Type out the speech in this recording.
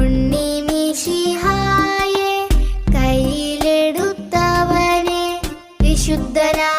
ഉണ്ണിമിഷിഹായെ കയ്യിലെടുത്തവനെ വിശുദ്ധനാ